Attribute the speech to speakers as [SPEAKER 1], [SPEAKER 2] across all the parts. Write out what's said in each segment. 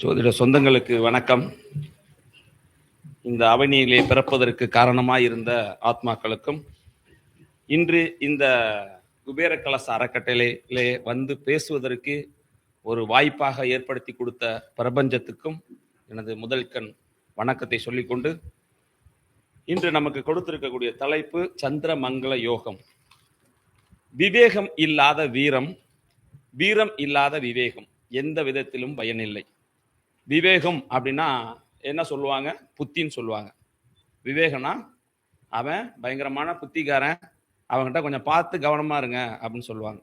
[SPEAKER 1] ஜோதிட சொந்தங்களுக்கு வணக்கம். இந்த அவனியிலே பிறப்பதற்கு காரணமாக இருந்த ஆத்மாக்களுக்கும் இன்று இந்த குபேர கலச அறக்கட்டளையிலே வந்து பேசுவதற்கு ஒரு வாய்ப்பாக ஏற்படுத்தி கொடுத்த பிரபஞ்சத்துக்கும் எனது முதல் கண் வணக்கத்தை சொல்லிக்கொண்டு இன்று நமக்கு கொடுத்திருக்கக்கூடிய தலைப்பு சந்திர மங்கள யோகம். விவேகம் இல்லாத வீரம் வீரம் இல்லாத விவேகம். எந்த விதத்திலும் பயனில்லை. விவேகம் அப்படின்னா என்ன சொல்லுவாங்க? புத்தின்னு சொல்லுவாங்க. விவேகம்னா அவன் பயங்கரமான புத்திக்காரன். அவன்கிட்ட கொஞ்சம் பார்த்து கவனமாக இருங்க அப்படின்னு சொல்லுவாங்க.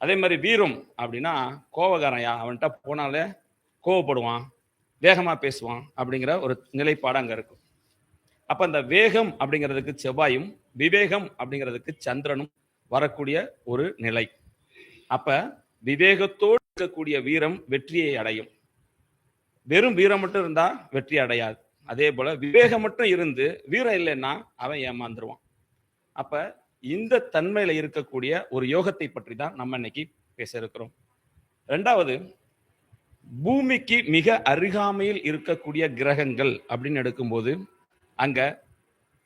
[SPEAKER 1] அதே மாதிரி வீரம் அப்படின்னா கோவக்காரன்யா அவன்கிட்ட போனாலே கோவப்படுவான் வேகமாக பேசுவான் அப்படிங்கிற ஒரு நிலைப்பாடு அங்கே இருக்கும். அப்போ அந்த வேகம் அப்படிங்கிறதுக்கு செவ்வாயும் விவேகம் அப்படிங்கிறதுக்கு சந்திரனும் வரக்கூடிய ஒரு நிலை. அப்போ விவேகத்தோடு இருக்கக்கூடிய வீரம் வெற்றியை அடையும். வெறும் வீரம் மட்டும் இருந்தா வெற்றி அடையாது. அதே போல விவேகம் மட்டும் இருந்து வீரம் இல்லைன்னா அவன் ஏமாந்துருவான். அப்ப இந்த தன்மையில இருக்கக்கூடிய ஒரு யோகத்தை பற்றி தான் நம்ம இன்னைக்கு பேச இருக்கிறோம். ரெண்டாவது பூமிக்கு மிக அருகாமையில் இருக்கக்கூடிய கிரகங்கள் அப்படின்னு எடுக்கும்போது அங்க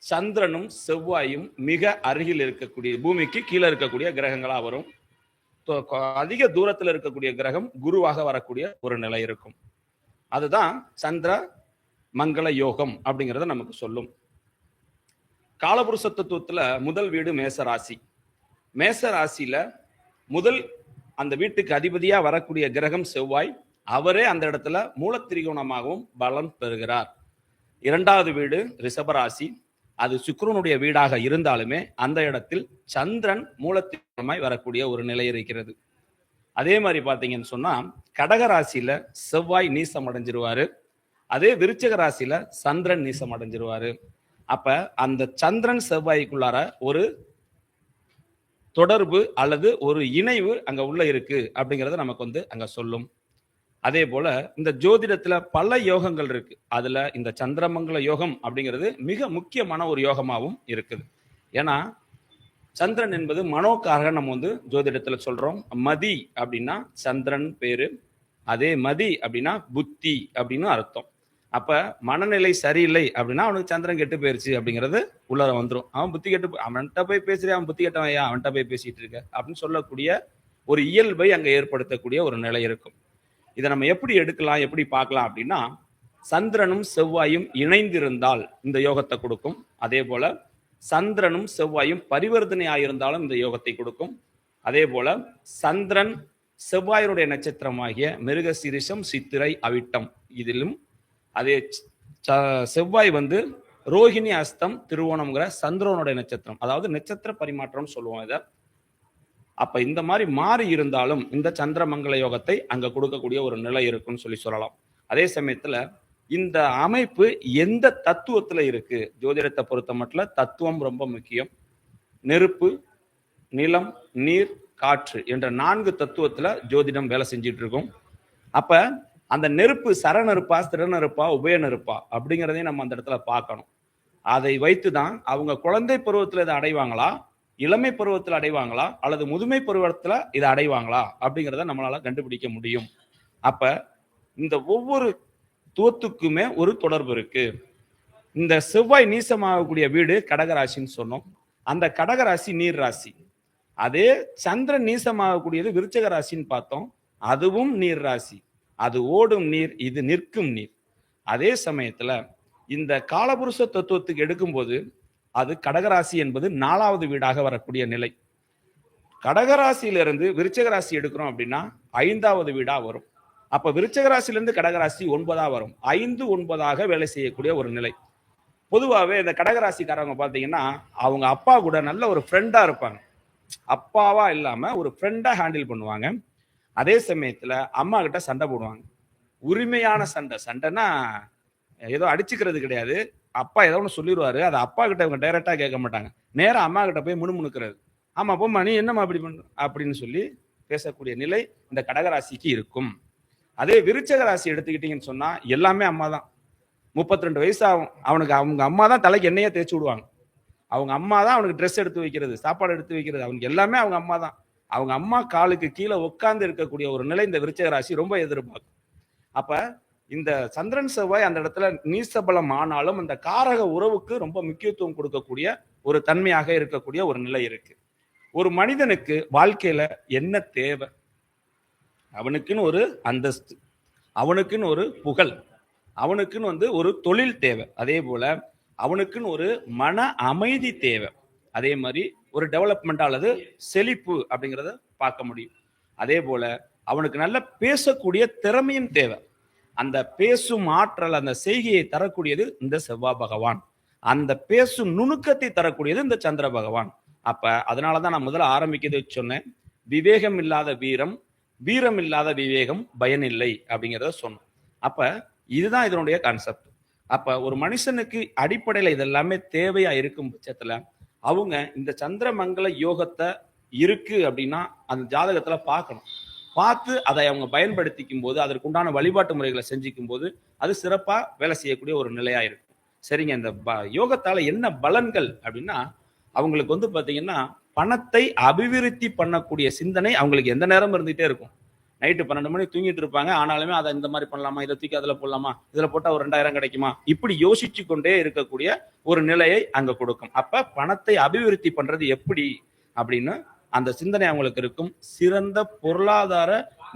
[SPEAKER 1] சந்திரனும் செவ்வாயும் மிக அருகில் இருக்கக்கூடிய பூமிக்கு கீழே இருக்கக்கூடிய கிரகங்களா வரும். அதிக தூரத்தில் இருக்கக்கூடிய கிரகம் குருவாக வரக்கூடிய ஒரு நிலை இருக்கும். அதுதான் சந்திர மங்கள யோகம் அப்படிங்கிறத நமக்கு சொல்லும். காலபுருஷ தத்துவத்தில் முதல் வீடு மேச ராசி மேச ராசியில் முதல் அந்த வீட்டுக்கு அதிபதியாக வரக்கூடிய கிரகம் செவ்வாய். அவரே அந்த இடத்துல மூலத்திரிகோணமாகவும் பலம் பெறுகிறார். இரண்டாவது வீடு ரிஷபராசி. அது சுக்ரனுடைய வீடாக இருந்தாலுமே அந்த இடத்தில் சந்திரன் மூலத்திரிகோணமாய் வரக்கூடிய ஒரு நிலை இருக்கிறது. அதே மாதிரி பார்த்தீங்கன்னு சொன்னால் கடக ராசியில் செவ்வாய் நீசம் அடைஞ்சிருவாரு. அதே விருச்சக ராசியில சந்திரன் நீசம் அடைஞ்சிருவாரு. அப்போ அந்த சந்திரன் செவ்வாய்க்குள்ளார ஒரு தொடர்பு அல்லது ஒரு இணைவு அங்கே உள்ள இருக்கு அப்படிங்கிறத நமக்கு வந்து அங்கே சொல்லும். அதே போல இந்த ஜோதிடத்துல பல யோகங்கள் இருக்கு. அதுல இந்த சந்திரமங்கல யோகம் அப்படிங்கிறது மிக முக்கியமான ஒரு யோகமாகவும் இருக்குது. ஏன்னா சந்திரன் என்பது மனோக்காக நம்ம வந்து ஜோதிடத்துல சொல்றோம். மதி அப்படின்னா சந்திரன் பேரு. அதே மதி அப்படின்னா புத்தி அப்படின்னு அர்த்தம். அப்ப மனநிலை சரியில்லை அப்படின்னா அவனுக்கு சந்திரன் கெட்டு போயிருச்சு அப்படிங்கிறது உள்ளர வந்துடும் அவன் புத்தி கெட்டு அவன்கிட்ட போய் பேசுறியா? அவன் புத்தி கெட்டவன் ஏன் அவன்கிட்ட போய் பேசிட்டு இருக்க அப்படின்னு சொல்லக்கூடிய ஒரு இயல்பை அங்க ஏற்படுத்தக்கூடிய ஒரு நிலை இருக்கும். இதை நம்ம எப்படி எடுக்கலாம் எப்படி பார்க்கலாம் அப்படின்னா சந்திரனும் செவ்வாயும் இணைந்திருந்தால் இந்த யோகத்தை கொடுக்கும். அதே போல சந்திரனும் செவ்வாயும் பரிவர்த்தனை ஆயிருந்தாலும் இந்த யோகத்தை கொடுக்கும். அதே போல சந்திரன் செவ்வாயனுடைய நட்சத்திரமாகிய மிருகசீரிஷம் சித்திரை அவிட்டம் இதிலும் அதே செவ்வாய் வந்து ரோஹிணி அஸ்தம் திருவோணம்ங்கிற சந்திரனுடைய நட்சத்திரம். அதாவது நட்சத்திர பரிமாற்றம் சொல்லுவோம் இதை. அப்ப இந்த மாதிரி மாறி இருந்தாலும் இந்த சந்திரமங்கல யோகத்தை அங்க கொடுக்கக்கூடிய ஒரு நிலை இருக்குன்னு சொல்லி சொல்லலாம். அதே சமயத்துல இந்த அமைப்பு எந்த தத்துவத்துல இருக்கு? ஜோதிடத்தை பொறுத்த மட்டும் தத்துவம் ரொம்ப முக்கியம். நெருப்பு நிலம் நீர் காற்று என்ற நான்கு தத்துவத்துல ஜோதிடம் வேலை செஞ்சுட்டு இருக்கும் அப்ப அந்த நெருப்பு சர ஸ்திரநெருப்பா ஸ்திர உபய நெருப்பா அப்படிங்கிறதையும் நம்ம அந்த இடத்துல பார்க்கணும். அதை வைத்து தான் அவங்க குழந்தை பருவத்தில் இதை அடைவாங்களா? இளமை பருவத்தில் அடைவாங்களா? அல்லது முதுமை பருவத்தில் இதை அடைவாங்களா? அப்படிங்கிறத நம்மளால கண்டுபிடிக்க முடியும். அப்ப இந்த ஒவ்வொரு தூத்துக்குமே ஒரு தொடர்பு இருக்கு. இந்த செவ்வாய் நீசமாகக்கூடிய வீடு கடகராசின்னு சொன்னோம். அந்த கடகராசி நீர் ராசி. அதே சந்திரன் நீசமாகக்கூடியது விருச்சக ராசின்னு பார்த்தோம். அதுவும் நீர் ராசி. அது ஓடும் நீர் இது நிற்கும் நீர். அதே சமயத்துல இந்த காலபுருஷ தத்துவத்துக்கு எடுக்கும்போது அது கடகராசி என்பது நாலாவது வீடாக வரக்கூடிய நிலை. கடகராசியிலிருந்து விருச்சக ராசி எடுக்கிறோம் அப்படின்னா ஐந்தாவது வீடா வரும். அப்ப விருச்சகராசிலிருந்து கடகராசி ஒன்பதா வரும். ஐந்து ஒன்பதாக வேலை செய்யக்கூடிய ஒரு நிலை. பொதுவாகவே இந்த கடகராசிக்காரவங்க பார்த்தீங்கன்னா அவங்க அப்பா கூட நல்ல ஒரு ஃப்ரெண்டா இருப்பாங்க. அப்பாவா இல்லாம ஒரு ஃப்ரெண்டா ஹேண்டில் பண்ணுவாங்க. அதே சமயத்துல அம்மா கிட்ட சண்டை போடுவாங்க. உரிமையான சண்டை. சண்டைன்னா ஏதோ அடிச்சுக்கிறது கிடையாது. அப்பா ஏதோ ஒன்று சொல்லிடுவாரு அதை அப்பா கிட்ட இவங்க டைரெக்டாக கேட்க மாட்டாங்க. நேராக அம்மா கிட்ட போய் முணுமுணுக்கிறது. ஆமா அப்போ நீ என்னம்மா அப்படி பண்ண அப்படின்னு சொல்லி பேசக்கூடிய நிலை இந்த கடகராசிக்கு இருக்கும். அதே விருச்சக ராசி எடுத்துக்கிட்டீங்கன்னு சொன்னா எல்லாமே அம்மா தான் முப்பத்தி ரெண்டு வயசு ஆகும். அவனுக்கு அவங்க அம்மா தான் தலைக்கு எண்ணெயே தேய்ச்சி விடுவாங்க. அவங்க அம்மா தான் அவனுக்கு ட்ரெஸ் எடுத்து வைக்கிறது சாப்பாடு எடுத்து வைக்கிறது. அவனுக்கு எல்லாமே அவங்க அம்மா தான் அவங்க அம்மா காலுக்கு கீழே உட்கார்ந்து இருக்கக்கூடிய ஒரு நிலை இந்த விருச்சக ராசி ரொம்ப எதிர்பார்க்கும். அப்ப இந்த சந்திரன் செவ்வாய் அந்த இடத்துல நீசபலம் ஆனாலும் அந்த காரக உறவுக்கு ரொம்ப முக்கியத்துவம் கொடுக்கக்கூடிய ஒரு தன்மையாக இருக்கக்கூடிய ஒரு நிலை இருக்கு. ஒரு மனிதனுக்கு வாழ்க்கையில என்ன தேவை? அவனுக்குன்னு ஒரு அந்தஸ்து அவனுக்குன்னு ஒரு புகழ் அவனுக்குன்னு வந்து ஒரு தொழில் தேவை. அதே போல அவனுக்குன்னு ஒரு மன அமைதி தேவை. அதே மாதிரி ஒரு டெவலப்மெண்ட் அல்லது செழிப்பு அப்படிங்கிறத பார்க்க முடியும். அதே போல அவனுக்கு நல்ல பேசக்கூடிய திறமையும் தேவை. அந்த பேசும் ஆற்றல் அந்த செய்கையை தரக்கூடியது இந்த செவ்வாய் பகவான். அந்த பேசும் நுணுக்கத்தை தரக்கூடியது இந்த சந்திர பகவான். அப்ப அதனாலதான் நான் முதல்ல ஆரம்பிக்கிறது சொன்னேன். விவேகம் இல்லாத வீரம் வீரம் இல்லாத விவேகம் பயனில்லை அப்படிங்கிறத சொன்னோம். அப்ப இதுதான் இதனுடைய கான்செப்ட் அப்ப ஒரு மனுஷனுக்கு அடிப்படையில இதெல்லாமே தேவையா இருக்கும் பட்சத்துல அவங்க இந்த சந்திரமங்கல யோகத்தை இருக்கு அப்படின்னா அந்த ஜாதகத்துல பார்க்கணும். பார்த்து அதை அவங்க பயன்படுத்திக்கும் போது அதற்குண்டான வழிபாட்டு முறைகளை செஞ்சுக்கும் போது அது சிறப்பா வேலை செய்யக்கூடிய ஒரு நிலையா இருக்கும். சரிங்க இந்த ப- யோகத்தால என்ன பலன்கள் அப்படின்னா அவங்களுக்கு வந்து பாத்தீங்கன்னா பணத்தை அபிவிருத்தி பண்ணக்கூடிய சிந்தனை அவங்களுக்கு எந்த நேரம் இருந்துகிட்டே இருக்கும். நைட்டு பன்னெண்டு மணி தூங்கிட்டு இருப்பாங்க. ஆனாலுமே அதை இந்த மாதிரி பண்ணலாமா? இதை தூக்கி அதில் போடலாமா? இதில் போட்டால் ஒரு ரெண்டாயிரம் கிடைக்குமா? இப்படி யோசிச்சு கொண்டே இருக்கக்கூடிய ஒரு நிலையை அங்கே கொடுக்கும். அப்போ பணத்தை அபிவிருத்தி பண்ணுறது எப்படி அப்படின்னு அந்த சிந்தனை அவங்களுக்கு இருக்கும். சிறந்த பொருளாதார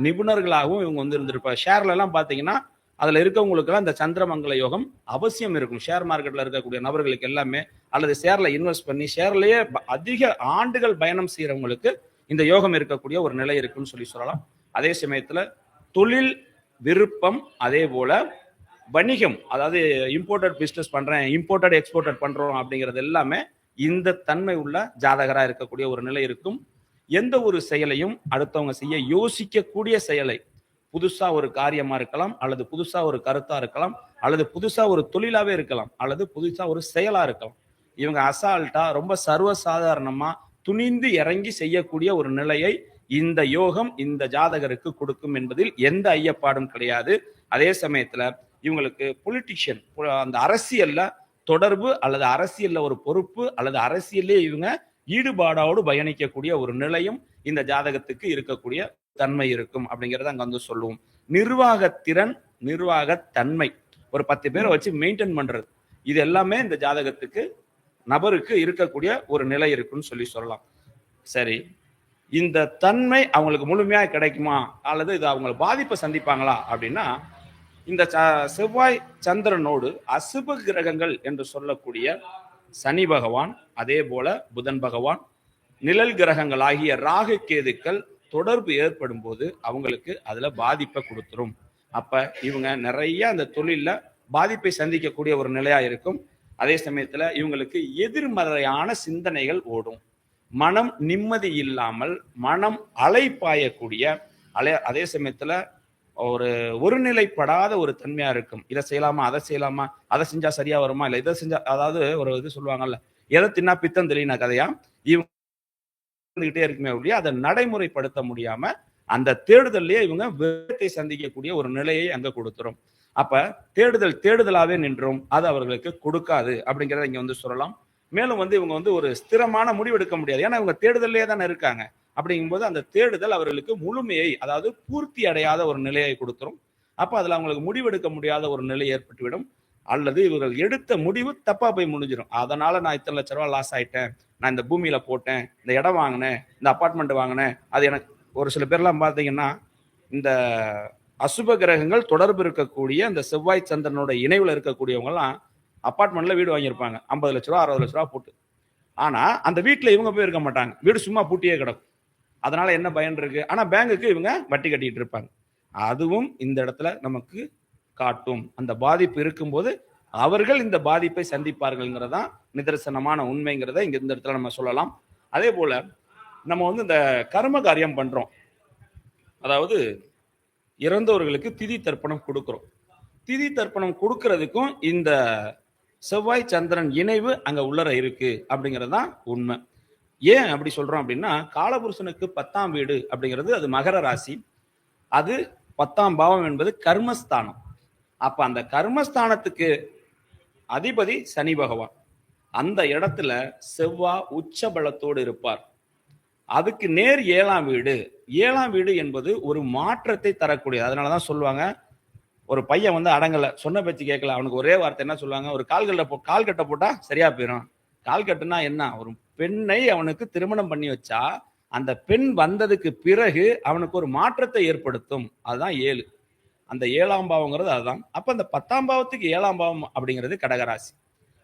[SPEAKER 1] நிபுணர்களாகவும் இவங்க வந்து இருந்திருப்பாங்க. ஷேர்லலாம் பார்த்தீங்கன்னா அதில் இருக்கவங்களுக்கெல்லாம் இந்த சந்திரமங்கல யோகம் அவசியம் இருக்கும். ஷேர் மார்க்கெட்டில் இருக்கக்கூடிய நபர்களுக்கு எல்லாமே அல்லது ஷேர்ல இன்வெஸ்ட் பண்ணி ஷேர்லயே அதிக ஆண்டுகள் பயணம் செய்யறவங்களுக்கு இந்த யோகம் இருக்கக்கூடிய ஒரு நிலை இருக்குன்னு சொல்லி சொல்லலாம். அதே சமயத்துல தொழில் விருப்பம் அதே போல வணிகம் அதாவது இம்போர்ட்டட் பிஸ்னஸ் பண்றேன் இம்போர்ட்டட் எக்ஸ்போர்ட்டட் பண்றோம் அப்படிங்கிறது எல்லாமே இந்த தன்மை உள்ள ஜாதகரா இருக்கக்கூடிய ஒரு நிலை இருக்கும். எந்த ஒரு செயலையும் அடுத்தவங்க செய்ய யோசிக்கக்கூடிய செயலை புதுசா ஒரு காரியமா இருக்கலாம் அல்லது புதுசா ஒரு கருத்தா இருக்கலாம் அல்லது புதுசா ஒரு தொழிலாவே இருக்கலாம் அல்லது புதுசா ஒரு செயலா இருக்கலாம். இவங்க அசால்ட்டா ரொம்ப சர்வசாதாரணமா துணிந்து இறங்கி செய்யக்கூடிய ஒரு நிலையை இந்த யோகம் இந்த ஜாதகருக்கு கொடுக்கும் என்பதில் எந்த ஐயப்பாடும் கிடையாது. அதே சமயத்துல இவங்களுக்கு பொலிட்டிஷியன் அந்த அரசியல்ல தொடர்பு அல்லது அரசியல்ல ஒரு பொறுப்பு அல்லது அரசியல்லே இவங்க ஈடுபாடோடு பயணிக்கக்கூடிய ஒரு நிலையும் இந்த ஜாதகத்துக்கு இருக்கக்கூடிய தன்மை இருக்கும் அப்படிங்கறத அங்க வந்து சொல்லுவோம். நிர்வாகத்திறன் நிர்வாகத்தன்மை ஒரு பத்து பேரை வச்சு மெயின்டைன் பண்றது. இது எல்லாமே இந்த ஜாதகத்துக்கு நபருக்கு இருக்கக்கூடிய ஒரு நிலை இருக்குன்னு சொல்லி சொல்லலாம். சரி. இந்த தன்மை அவங்களுக்கு முழுமையா கிடைக்குமா? அல்லது இது அவங்க பாதிப்பை சந்திப்பாங்களா? அப்படின்னா இந்த செவ்வாய் சந்திரனோடு அசுப கிரகங்கள் என்று சொல்லக்கூடிய சனி பகவான் அதே போல புதன் பகவான் நிழல் கிரகங்கள் ஆகிய ராகு கேதுக்கள் தொடர்பு ஏற்படும் போது அவங்களுக்கு அதுல பாதிப்பை கொடுத்துரும். அப்ப இவங்க நிறைய அந்த தொழில்ல பாதிப்பை சந்திக்கக்கூடிய ஒரு நிலையா இருக்கும். அதே சமயத்துல இவங்களுக்கு எதிர்மறையான சிந்தனைகள் ஓடும். மனம் நிம்மதி இல்லாமல் மனம் அலைப்பாயக்கூடிய அலை அதே சமயத்துல ஒரு ஒருநிலைப்படாத ஒரு தன்மையா இருக்கும். இதை செய்யலாமா அதை செய்யலாமா அதை செஞ்சா சரியா வருமா இல்ல இதை செஞ்சா அதாவது ஒரு இது சொல்லுவாங்கல்ல எதை தின்னா பித்தம் தெளின கதையா? இவங்கிட்டே இருக்குமே ஒழிய அதை நடைமுறைப்படுத்த முடியாம அந்த தேடுதல்லையே இவங்க விபத்தை சந்திக்கக்கூடிய ஒரு நிலையை அங்க கொடுத்துரும். அப்ப தேடுதல் தேடுதலாவே நின்றும். அது அவர்களுக்கு கொடுக்காது அப்படிங்கிறத இங்க வந்து சொல்லலாம். மேலும் வந்து இவங்க வந்து ஒரு ஸ்திரமான முடிவு எடுக்க முடியாது. ஏன்னா இவங்க தேடுதல்லே தானே இருக்காங்க. அப்படிங்கும்போது அந்த தேடுதல் அவர்களுக்கு முழுமையை அதாவது பூர்த்தி அடையாத ஒரு நிலையை கொடுத்துரும். அப்ப அதுல அவங்களுக்கு முடிவெடுக்க முடியாத ஒரு நிலை ஏற்பட்டுவிடும். அல்லது இவர்கள் எடுத்த முடிவு தப்பா போய் முடிஞ்சிடும் அதனால நான் இத்தனை லட்ச ரூபா லாஸ் ஆயிட்டேன். நான் இந்த பூமியில போட்டேன். இந்த இடம் வாங்கினேன். இந்த அப்பார்ட்மெண்ட் வாங்கினேன். அது எனக்கு ஒரு சில பேர்லாம் பார்த்தீங்கன்னா இந்த அசுப கிரகங்கள் தொடர்பு இருக்கக்கூடிய அந்த செவ்வாய் சந்திரனோட இணைவில் இருக்கக்கூடியவங்கலாம் அப்பார்ட்மெண்ட்டில் வீடு வாங்கியிருப்பாங்க. ஐம்பது லட்ச ரூபா அறுபது லட்ச ரூபா போட்டு. ஆனால் அந்த வீட்டில் இவங்க போய் இருக்க மாட்டாங்க. வீடு சும்மா பூட்டியே கிடக்கும். அதனால என்ன பயன் இருக்கு? ஆனால் பேங்குக்கு இவங்க வட்டி கட்டிட்டு இருப்பாங்க. அதுவும் இந்த இடத்துல நமக்கு காட்டும். அந்த பாதிப்பு இருக்கும்போது அவர்கள் இந்த பாதிப்பை சந்திப்பார்கள்ங்கிறதான் நிதர்சனமான உண்மைங்கிறத இங்க இந்த இடத்துல நம்ம சொல்லலாம். அதே போல நம்ம வந்து இந்த கர்ம காரியம் பண்றோம். அதாவது இறந்தவர்களுக்கு திதி தர்ப்பணம் கொடுக்குறோம். திதி தர்ப்பணம் கொடுக்கறதுக்கும் இந்த செவ்வாய் சந்திரன் இணைவு அங்க உள்ளர இருக்கு அப்படிங்கிறது தான் உண்மை. ஏன் அப்படி சொல்றோம் அப்படின்னா காலபுருஷனுக்கு பத்தாம் வீடு அப்படிங்கிறது அது மகர ராசி. அது பத்தாம் பாவம் என்பது கர்மஸ்தானம். அப்ப அந்த கர்மஸ்தானத்துக்கு அதிபதி சனி பகவான். அந்த இடத்துல செவ்வா உச்ச பலத்தோடு இருப்பார். அதுக்கு நேர் ஏழாம் வீடு. ஏழாம் வீடு என்பது ஒரு மாற்றத்தை தரக்கூடியது. அதனாலதான் சொல்லுவாங்க ஒரு பையன் வந்து அடங்கலை. சொன்ன பேச்சு கேட்கல. அவனுக்கு ஒரே வார்த்தை என்ன சொல்லுவாங்க? ஒரு கால்கட்ட போ கால் கட்ட போட்டால் சரியா போயிடும் கால் கட்டுனா என்ன? ஒரு பெண்ணை அவனுக்கு திருமணம் பண்ணி வச்சா அந்த பெண் வந்ததுக்கு பிறகு அவனுக்கு ஒரு மாற்றத்தை ஏற்படுத்தும். அதுதான் ஏழு. அந்த ஏழாம் பாவங்கிறது அதுதான். அப்போ அந்த பத்தாம் பாவத்துக்கு ஏழாம் பாவம் அப்படிங்கிறது கடகராசி.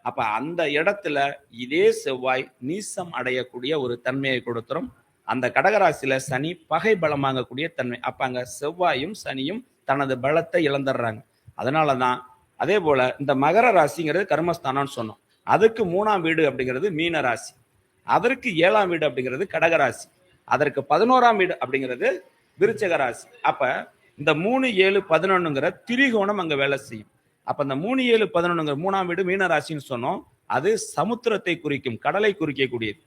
[SPEAKER 1] அப்ப அந்த இடத்துல இதே செவ்வாய் நீசம் அடையக்கூடிய ஒரு தன்மையை கொடுத்துரும். அந்த கடகராசியில சனி பகை பலம் வாங்கக்கூடிய தன்மை. அப்ப அங்க செவ்வாயும் சனியும் தனது பலத்தை இழந்துடுறாங்க. அதனாலதான் அதே போல இந்த மகர ராசிங்கிறது கர்மஸ்தானம்னு சொன்னோம். அதுக்கு மூணாம் வீடு அப்படிங்கிறது மீன ராசி. அதற்கு ஏழாம் வீடு அப்படிங்கிறது கடகராசி. அதற்கு பதினோராம் வீடு அப்படிங்கிறது விருச்சக ராசி. அப்ப இந்த மூணு ஏழு பதினொன்னுங்கிற திரிகோணம் அங்க வேலை செய்யும். அப்ப அந்த மூணு ஏழு பதினொன்னுங்கிற மூணாம் வீடு மீனராசின்னு சொன்னோம். அது சமுத்திரத்தை குறிக்கும் கடலை குறிக்கக்கூடியது.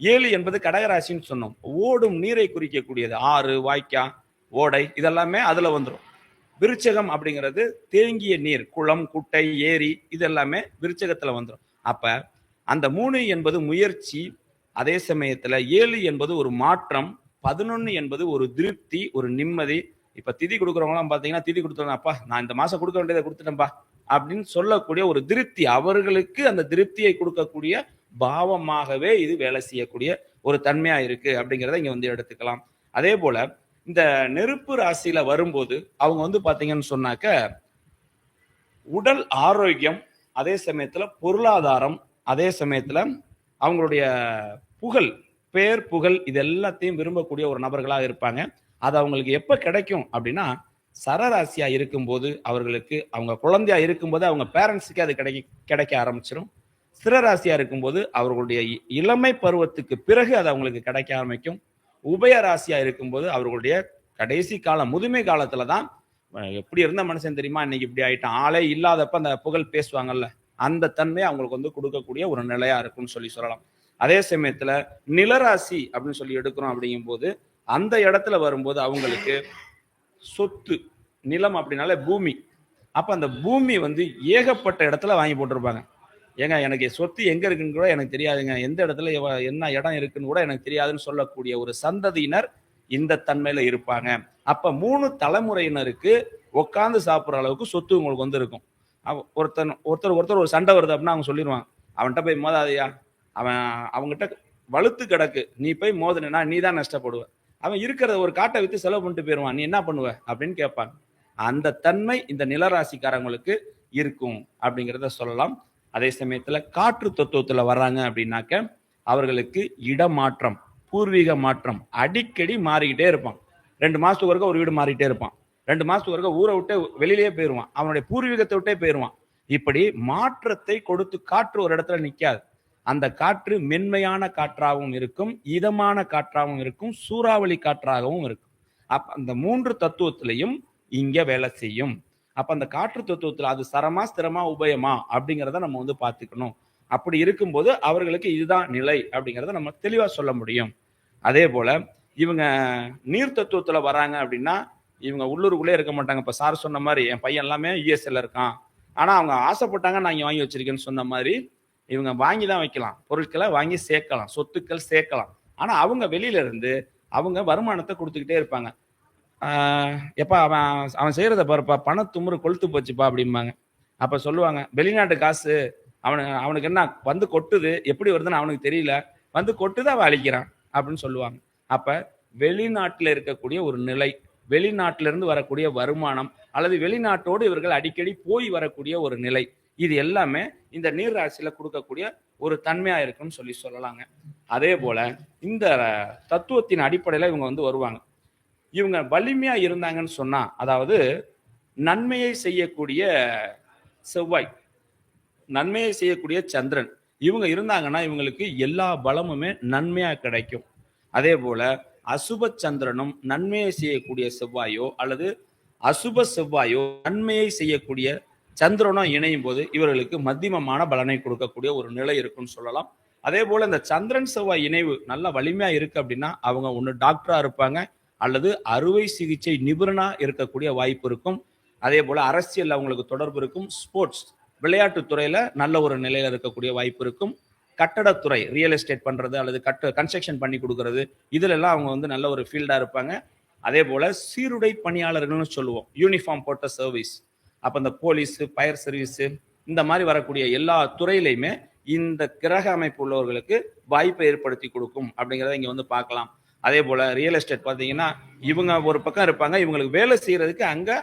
[SPEAKER 1] ஏழு என்பது கடகராசின்னு சொன்னோம். ஓடும் நீரை குறிக்கக்கூடியது. ஆறு வாய்க்கா ஓடை இதெல்லாமே அதுல வந்துடும் விருச்சகம் அப்படிங்கிறது தேங்கிய நீர் குளம் குட்டை ஏரி இதெல்லாமே விருச்சகத்துல வந்துடும் அப்ப அந்த மூணு என்பது முயற்சி அதே சமயத்துல ஏழு என்பது ஒரு மாற்றம் பதினொன்று என்பது ஒரு திருப்தி ஒரு நிம்மதி இப்ப திதி கொடுக்குறவங்களாம் பாத்தீங்கன்னா திதி கொடுத்தவங்க நான் இந்த மாசம் கொடுக்க வேண்டியதை கொடுத்துட்டேன்ப்பா அப்படின்னு சொல்லக்கூடிய ஒரு திருப்தி அவர்களுக்கு அந்த திருப்தியை கொடுக்கக்கூடிய பாவமாகவே இது வேலை செய்யக்கூடிய ஒரு தன்மையா இருக்கு அப்படிங்கிறத இங்க வந்து எடுத்துக்கலாம். அதே போல இந்த நெருப்பு ராசியில வரும்போது அவங்க வந்து பாத்தீங்கன்னு சொன்னாக்க உடல் ஆரோக்கியம் அதே சமயத்துல பொருளாதாரம் அதே சமயத்துல அவங்களுடைய புகழ் பேர் புகழ் இது எல்லாத்தையும் விரும்பக்கூடிய ஒரு நபர்களாக இருப்பாங்க. அது அவங்களுக்கு எப்போ கிடைக்கும் அப்படின்னா சரராசியாக இருக்கும்போது அவர்களுக்கு அவங்க குழந்தையா இருக்கும்போது அவங்க பேரண்ட்ஸுக்கு அது கிடைக்க கிடைக்க ஆரம்பிச்சிடும் ஸ்திரராசியாக இருக்கும்போது அவர்களுடைய இளமை பருவத்துக்கு பிறகு அது அவங்களுக்கு கிடைக்க ஆரம்பிக்கும். உபய ராசியா இருக்கும்போது அவர்களுடைய கடைசி காலம் முதுமை காலத்தில் தான் எப்படி இருந்த மனுஷன் தெரியுமா? இன்னைக்கு இப்படி ஆயிட்டான். ஆளே இல்லாதப்ப அந்த புகழ் பேசுவாங்கல்ல. அந்த தன்மை அவங்களுக்கு வந்து கொடுக்கக்கூடிய ஒரு நிலையா இருக்கும்னு சொல்லி சொல்லலாம். அதே சமயத்துல நிலராசி அப்படின்னு சொல்லி எடுக்கிறோம் அப்படிங்கும்போது அந்த இடத்துல வரும்போது அவங்களுக்கு சொத்து நிலம் அப்படின்னாலே பூமி. அப்ப அந்த பூமி வந்து ஏகப்பட்ட இடத்துல வாங்கி போட்டிருப்பாங்க. ஏங்க எனக்கு சொத்து எங்க இருக்குன்னு கூட எனக்கு தெரியாதுங்க. எந்த இடத்துல எவ- என்ன இடம் இருக்குன்னு கூட எனக்கு தெரியாதுன்னு சொல்லக்கூடிய ஒரு சந்ததியினர் இந்த தன்மையில இருப்பாங்க. அப்ப மூணு தலைமுறையினருக்கு உட்காந்து சாப்பிட்ற அளவுக்கு சொத்து உங்களுக்கு வந்து இருக்கும் ஒருத்தன் ஒருத்தர் ஒருத்தர் ஒரு சண்டை வருது அப்படின்னா அவங்க சொல்லிடுவாங்க அவன்கிட்ட போய் மோதாதையா? அவன் அவங்ககிட்ட வலுத்து கிடக்கு. நீ போய் மோதினா நீ தான் நஷ்டப்படுவ. அவன் இருக்கிறத ஒரு காட்டை வித்து செலவு பண்ணிட்டு போயிடுவான் நீ என்ன பண்ணுவ? அப்படின்னு கேட்பாங்க அந்த தன்மை இந்த நிலராசிக்காரங்களுக்கு இருக்கும் அப்படிங்கிறத சொல்லலாம். அதே சமயத்துல காற்று தத்துவத்துல வர்றாங்க அப்படின்னாக்க அவர்களுக்கு இடமாற்றம் பூர்வீக மாற்றம் அடிக்கடி மாறிக்கிட்டே இருப்பான். ரெண்டு மாசத்துக்கு ஒருக்க ஒரு வீடு மாறிட்டே இருப்பான். ரெண்டு மாசத்துக்கு ஒருக்க ஊரை விட்டு வெளியிலேயே போயிருவான். அவனுடைய பூர்வீகத்தை விட்டே போயிருவான். இப்படி மாற்றத்தை கொடுத்து காற்று ஒரு இடத்துல நிக்காது. அந்த காற்று மென்மையான காற்றாகவும் இருக்கும் இதமான காற்றாகவும் இருக்கும் சூறாவளி காற்றாகவும் இருக்கும். அப்ப அந்த மூன்று தத்துவத்திலையும் இங்க வேலை செய்யும். அப்ப அந்த காற்று தத்துவத்தில் அது சரமா ஸ்திரமா உபயமா அப்படிங்கிறத நம்ம வந்து பார்த்துக்கணும். அப்படி இருக்கும்போது அவர்களுக்கு இதுதான் நிலை அப்படிங்கிறத நம்ம தெளிவா சொல்ல முடியும். அதே போல இவங்க நீர் தத்துவத்துல வராங்க அப்படின்னா இவங்க உள்ளூருக்குள்ளே இருக்க மாட்டாங்க. இப்ப சார் சொன்ன மாதிரி என் பையன் எல்லாமே யூஎஸ்எல்ல இருக்கான். ஆனா அவங்க ஆசைப்பட்டாங்க நான் இங்க வாங்கி வச்சிருக்கேன்னு சொன்ன மாதிரி இவங்க வாங்கி தான் வைக்கலாம். பொருட்களை வாங்கி சேர்க்கலாம். சொத்துக்கள் சேர்க்கலாம். ஆனால் அவங்க வெளியில இருந்து அவங்க வருமானத்தை கொடுத்துக்கிட்டே இருப்பாங்க. எப்பா அவன் அவன் செய்கிறத பாருப்பா பண துமுறு கொளுத்து போச்சுப்பா அப்படிம்பாங்க. அப்போ சொல்லுவாங்க வெளிநாட்டு காசு அவனுக்கு அவனுக்கு என்ன வந்து கொட்டுது? எப்படி வருதுன்னு அவனுக்கு தெரியல. வந்து கொட்டுது அவன் அழிக்கிறான். அப்படின்னு சொல்லுவாங்க. அப்போ வெளிநாட்டில் இருக்கக்கூடிய ஒரு நிலை வெளிநாட்டிலிருந்து வரக்கூடிய வருமானம் அல்லது வெளிநாட்டோடு இவர்கள் அடிக்கடி போய் வரக்கூடிய ஒரு நிலை இது எல்லாமே இந்த நீர் ராசியில கொடுக்கக்கூடிய ஒரு தன்மையா இருக்குன்னு சொல்லி சொல்லலாங்க. அதே போல இந்த தத்துவத்தின் அடிப்படையில இவங்க வந்து வருவாங்க. இவங்க வலிமையா இருந்தாங்கன்னு சொன்னா அதாவது நன்மையை செய்யக்கூடிய செவ்வாய் நன்மையை செய்யக்கூடிய சந்திரன் இவங்க இருந்தாங்கன்னா இவங்களுக்கு எல்லா பலமுமே நன்மையா கிடைக்கும். அதே போல அசுப சந்திரனும் நன்மையை செய்யக்கூடிய செவ்வாயோ அல்லது அசுப செவ்வாயோ நன்மையை செய்யக்கூடிய சந்திரனும் இணையும் போது இவர்களுக்கு மத்தியமமான பலனை கொடுக்கக்கூடிய ஒரு நிலை இருக்குன்னு சொல்லலாம். அதே போல இந்த சந்திரன் செவ்வாய் இணைவு நல்ல வலிமையா இருக்கு அப்படின்னா அவங்க ஒன்று டாக்டரா இருப்பாங்க. அல்லது அறுவை சிகிச்சை நிபுணனா இருக்கக்கூடிய வாய்ப்பு இருக்கும். அதே போல அரசியல் அவங்களுக்கு தொடர்பு இருக்கும். ஸ்போர்ட்ஸ் விளையாட்டுத் துறையில நல்ல ஒரு நிலையில இருக்கக்கூடிய வாய்ப்பு இருக்கும். கட்டடத்துறை ரியல் எஸ்டேட் பண்றது அல்லது கட்ட கன்ஸ்ட்ரக்ஷன் பண்ணி கொடுக்கறது இதுல எல்லாம் அவங்க வந்து நல்ல ஒரு ஃபீல்டா இருப்பாங்க. அதே போல சீருடை பணியாளர்கள்னு சொல்லுவோம். யூனிஃபார்ம் போட்ட சர்வீஸ் அப்போ இந்த போலீஸு ஃபயர் சர்வீஸு இந்த மாதிரி வரக்கூடிய எல்லா துறையிலையுமே இந்த கிரக அமைப்பு உள்ளவர்களுக்கு வாய்ப்பை ஏற்படுத்தி கொடுக்கும் அப்படிங்கிறத இங்கே வந்து பார்க்கலாம். அதே போல் ரியல் எஸ்டேட் பார்த்தீங்கன்னா இவங்க ஒரு பக்கம் இருப்பாங்க இவங்களுக்கு வேலை செய்கிறதுக்கு அங்கே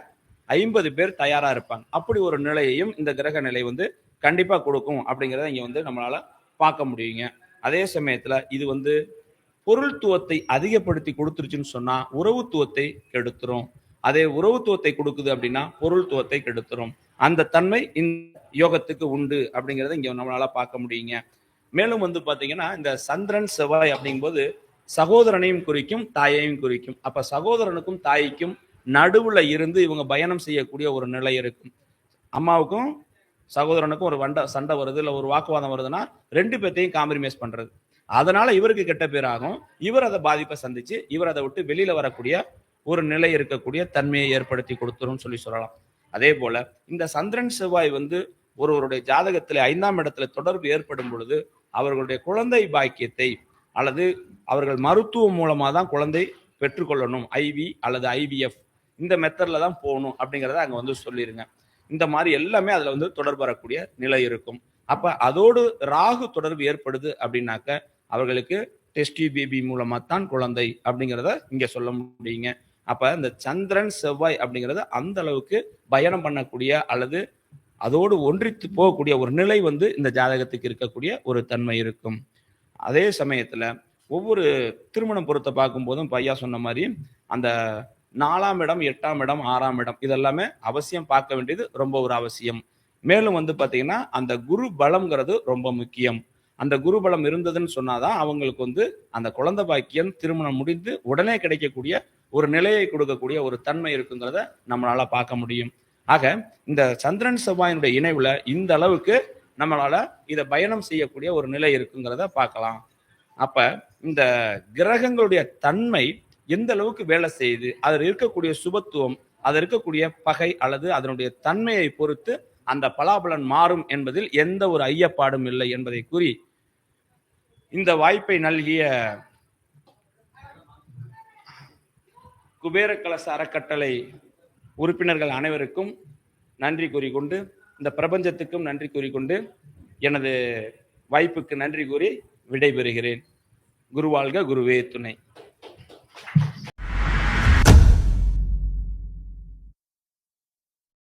[SPEAKER 1] ஐம்பது பேர் தயாராக இருப்பாங்க. அப்படி ஒரு நிலையையும் இந்த கிரக நிலை வந்து கண்டிப்பாக கொடுக்கும் அப்படிங்கிறத இங்கே வந்து நம்மளால பார்க்க முடியுங்க. அதே சமயத்தில் இது வந்து பொருள்துவத்தை அதிகப்படுத்தி கொடுத்துருச்சுன்னு சொன்னால் உறவுத்துவத்தை கெடுத்துரும். அதே உறவுத்துவத்தை கொடுக்குது அப்படின்னா பொருள்துவத்தை கெடுத்துரும். அந்த தன்மை இந்த யோகத்துக்கு உண்டு அப்படிங்கிறத இங்க நம்மளால பார்க்க முடியுங்க. மேலும் வந்து பாத்தீங்கன்னா இந்த சந்திரன் செவ்வாய் அப்படிங்கும்போது சகோதரனையும் குறிக்கும் தாயையும் குறிக்கும். அப்ப சகோதரனுக்கும் தாய்க்கும் நடுவுல இருந்து இவங்க பயணம் செய்யக்கூடிய ஒரு நிலை இருக்கும். அம்மாவுக்கும் சகோதரனுக்கும் ஒரு வண்ட சண்டை வருது இல்ல ஒரு வாக்குவாதம் வருதுன்னா ரெண்டு பேர்த்தையும் காம்ப்ரமைஸ் பண்றது. அதனால இவருக்கு கெட்ட பேராகும் இவர் அதை பாதிப்பை சந்திச்சு இவர் அதை விட்டு வெளியில வரக்கூடிய ஒரு நிலை இருக்கக்கூடிய தன்மையை ஏற்படுத்தி கொடுத்துரும் சொல்லி சொல்லலாம். அதே போல இந்த சந்திரன் செவ்வாய் வந்து ஒருவருடைய ஜாதகத்தில் ஐந்தாம் இடத்துல தொடர்பு ஏற்படும் பொழுது அவர்களுடைய குழந்தை பாக்கியத்தை அல்லது அவர்கள் மருத்துவம் மூலமாக தான் குழந்தை பெற்றுக்கொள்ளணும் ஐவி அல்லது ஐவிஎஃப் இந்த மெத்தடில் தான் போகணும் அப்படிங்கிறத அங்கே வந்து சொல்லிடுங்க இந்த மாதிரி எல்லாமே அதில் வந்து தொடர்பு வரக்கூடிய நிலை இருக்கும். அப்போ அதோடு ராகு தொடர்பு ஏற்படுது அப்படின்னாக்க அவர்களுக்கு டெஸ்டி பேபி மூலமாக தான் குழந்தை அப்படிங்கிறத இங்கே சொல்ல முடியுங்க. அப்ப இந்த சந்திரன் செவ்வாய் அப்படிங்கிறது அந்த அளவுக்கு பயணம் பண்ணக்கூடிய அல்லது அதோடு ஒன்றித்து போகக்கூடிய ஒரு நிலை வந்து இந்த ஜாதகத்துக்கு இருக்கக்கூடிய ஒரு தன்மை இருக்கும். அதே சமயத்துல ஒவ்வொரு திருமணம் பொறுத்த பார்க்கும் போதும் பையா சொன்ன மாதிரி அந்த நாலாம் இடம் எட்டாம் இடம் ஆறாம் இடம் இதெல்லாமே அவசியம் பார்க்க வேண்டியது ரொம்ப ஒரு அவசியம். மேலும் வந்து பார்த்தீங்கன்னா அந்த குரு பலம்ங்கிறது ரொம்ப முக்கியம். அந்த குரு பலம் இருந்ததுன்னு சொன்னாதான் அவங்களுக்கு வந்து அந்த குழந்தை பாக்கியம் திருமணம் முடிந்து உடனே கிடைக்கக்கூடிய ஒரு நிலையை கொடுக்கக்கூடிய ஒரு தன்மை இருக்குங்கிறத நம்மளால பார்க்க முடியும். ஆக இந்த சந்திரன் செவ்வாயினுடைய இணைவுல இந்த அளவுக்கு நம்மளால இதை பயணம் செய்யக்கூடிய ஒரு நிலை இருக்குங்கிறத பார்க்கலாம். அப்ப இந்த கிரகங்களுடைய தன்மை எந்த அளவுக்கு வேலை செய்யுது அதில் இருக்கக்கூடிய சுபத்துவம் அதில் இருக்கக்கூடிய பகை அல்லது அதனுடைய தன்மையை பொறுத்து அந்த பலாபலன் மாறும் என்பதில் எந்த ஒரு ஐயப்பாடும் இல்லை என்பதை கூறி இந்த வாய்ப்பை நல்கிய குபேர கலச அறக்கட்டளை உறுப்பினர்கள் அனைவருக்கும் நன்றி கூறிக்கொண்டு இந்த பிரபஞ்சத்துக்கும் நன்றி கூறிக்கொண்டு எனது வாய்ப்புக்கு நன்றி கூறி விடைபெறுகிறேன். குருவாழ்க குருவே துணை.